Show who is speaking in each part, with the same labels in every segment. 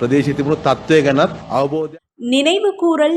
Speaker 1: பிரதேசத்தின் தத்துவகன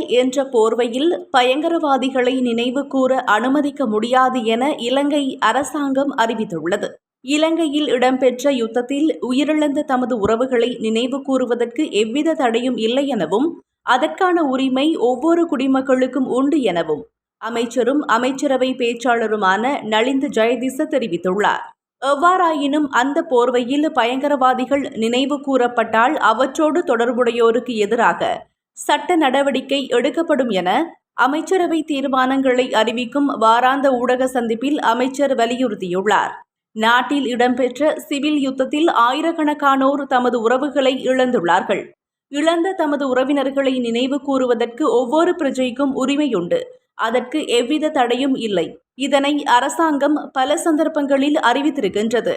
Speaker 1: என்ற போர்வையில் பயங்கரவாதிகளை நினைவுகூர அனுமதிக்க முடியாது என இலங்கை அரசாங்கம் அறிவித்துள்ளது. இலங்கையில் இடம்பெற்ற யுத்தத்தில் உயிரிழந்த தமது உறவுகளை நினைவு கூறுவதற்கு எவ்வித தடையும் இல்லை எனவும் அதற்கான உரிமை ஒவ்வொரு குடிமக்களுக்கும் உண்டு எனவும் அமைச்சரும் அமைச்சரவை பேச்சாளருமான நளிந்த ஜெயதிச தெரிவித்துள்ளார். எவ்வாறாயினும் அந்த போர்வையில் பயங்கரவாதிகள் நினைவு கூறப்பட்டால் அவற்றோடு தொடர்புடையோருக்கு எதிராக சட்ட நடவடிக்கை எடுக்கப்படும் என அமைச்சரவை தீர்மானங்களை அறிவிக்கும் வாராந்த ஊடக சந்திப்பில் அமைச்சர் வலியுறுத்தியுள்ளார். நாட்டில் இடம்பெற்ற சிவில் யுத்தத்தில் ஆயிரக்கணக்கானோர் தமது உறவுகளை இழந்துள்ளார்கள். இழந்த தமது உறவினர்களை நினைவு கூறுவதற்கு ஒவ்வொரு பிரஜைக்கும் உரிமையுண்டு. அதற்கு எவ்வித தடையும் இல்லை. இதனை அரசாங்கம் பல சந்தர்ப்பங்களில் அறிவித்திருக்கின்றது.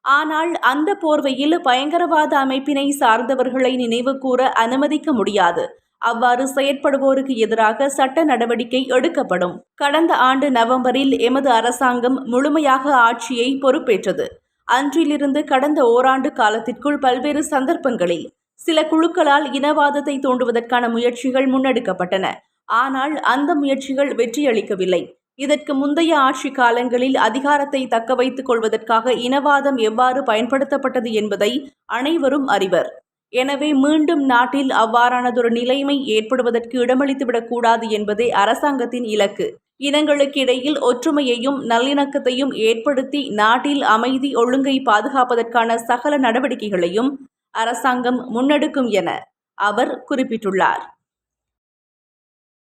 Speaker 1: ஆனால் அந்த போர்வையில் பயங்கரவாத அமைப்பினை சார்ந்தவர்களை நினைவுகூர அனுமதிக்க முடியாது. அவ்வாறு செயற்படுவோருக்கு எதிராக சட்ட நடவடிக்கை எடுக்கப்படும். கடந்த ஆண்டு நவம்பரில் எமது அரசாங்கம் முழுமையாக ஆட்சியை பொறுப்பேற்றது. அன்றிலிருந்து கடந்த ஓராண்டு காலத்திற்குள் பல்வேறு சந்தர்ப்பங்களில் சில குழுக்களால் இனவாதத்தை தூண்டுவதற்கான முயற்சிகள் முன்னெடுக்கப்பட்டன. ஆனால் அந்த முயற்சிகள் வெற்றியளிக்கவில்லை. இதற்கு முந்தைய ஆட்சி காலங்களில் அதிகாரத்தை தக்க வைத்துக் கொள்வதற்காக இனவாதம் எவ்வாறு பயன்படுத்தப்பட்டது என்பதை அனைவரும் அறிவர். எனவே மீண்டும் நாட்டில் அவ்வாறானதொரு நிலைமை ஏற்படுவதற்கு இடமளித்துவிடக் கூடாது என்பதே அரசாங்கத்தின் இலக்கு. இனங்களுக்கிடையில் ஒற்றுமையையும் நல்லிணக்கத்தையும் ஏற்படுத்தி நாட்டில் அமைதி ஒழுங்கை பாதுகாப்பதற்கான சகல நடவடிக்கைகளையும் அரசாங்கம் முன்னெடுக்கும் என அவர் குறிப்பிட்டுள்ளார்.